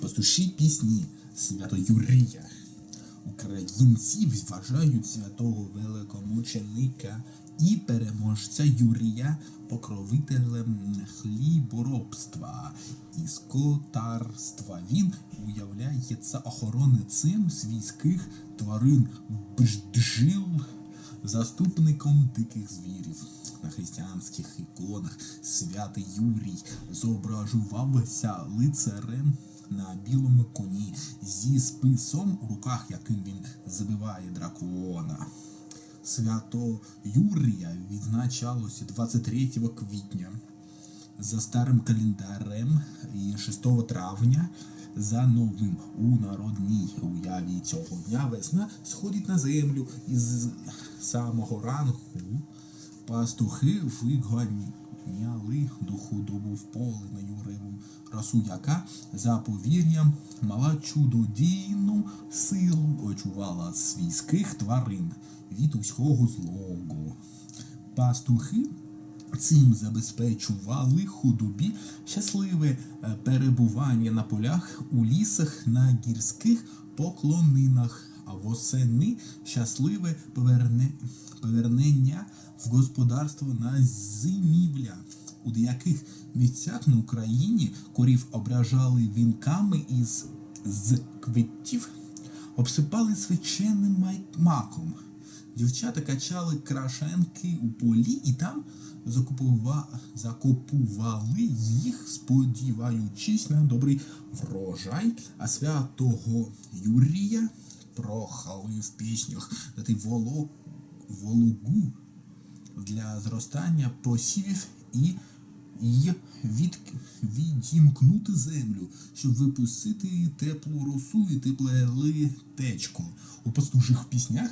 Пастуші пісні Свято Юрія. Українці вважають святого великомученика і переможця Юрія покровителем хліборобства і скотарства. Він уявляється охоронцем свійських тварин бджіл, заступником диких звірів. На християнських іконах святий Юрій зображувався лицарем на білому коні зі списом у руках, яким він забиває дракона. Свято Юрія відзначалося 23 квітня за старим календарем і 6 травня за новим у народній уяві цього дня весна сходить на землю із самого ранку пастухи виганяли до худобу в поле на Юреву расу, яка за повір'ям мала чудодійну силу очувала свійських тварин від усього злого. Пастухи Цим забезпечували худобі щасливе е, перебування на полях, у лісах, на гірських поклонинах, а восени щасливе поверне, повернення в господарство на зимівля. У деяких місцях на Україні корів ображали вінками із з квітів, обсипали свяченим маком. Дівчата качали крашенки у полі і там закопували їх, сподіваючись на добрий врожай, а святого Юрія прохали в піснях дати воло... вологу для зростання посівів і, і від, відімкнути землю, щоб випустити теплу росу і тепле литечко. У пастужих піснях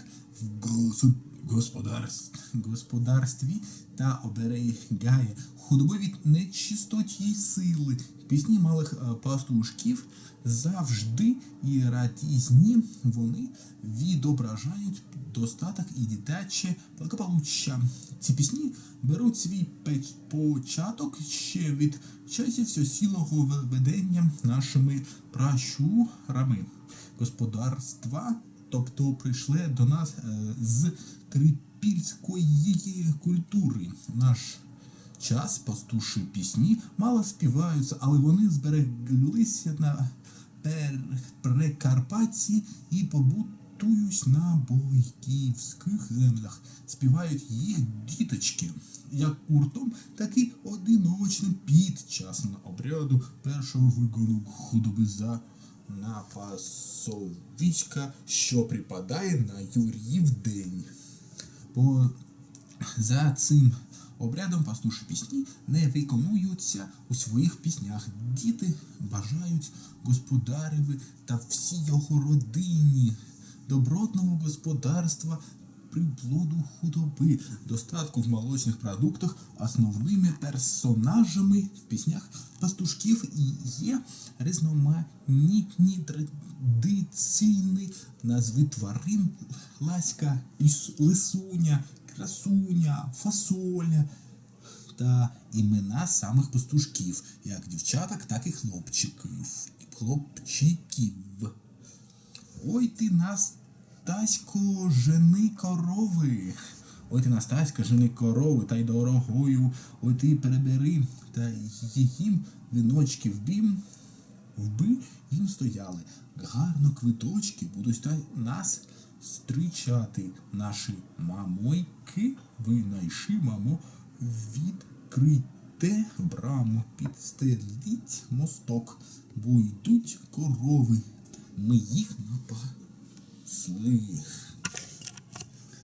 господарств, господарстві та оберігає худобу від нечистотії сили. Пісні малих е, пастушків завжди і радісні вони відображають достаток і дитяче благополуччя. Ці пісні беруть свій початок ще від часів всесілого ведення нашими пращурами. Господарства, тобто прийшли до нас е, з трипільської культури. Наш час пастуші пісні мало співаються, але вони збереглися на Прикарпатті і побутують на бойківських землях. Співають їх діточки, як гуртом, так і одиночним під час обряду першого вигону худоби за на пасовичка, що припадає на Юріїв день. Бо за цим обрядом пастуші пісні не виконуються у своїх піснях. Діти бажають господареві та всій його родині добротного господарства, приплоду худоби, достатку в молочних продуктах, основними персонажами в піснях пастушків і є різноманітні традиційні назви тварин, ласька, лисуня, красуня, фасоля та імена самих пастушків, як дівчаток, так і хлопчиків. Хлопчиків. Ой ти Настасько, жени корови. Ой ти Настаська, жени корови, та й дорогою. Ой ти перебери, та їм віночки вбім. Вби їм стояли. Гарно квиточки будуть нас зустрічати. Наші мамойки, винайши, мамо, відкрийте браму, підстеліть мосток, бо йдуть корови. Ми їх 所以。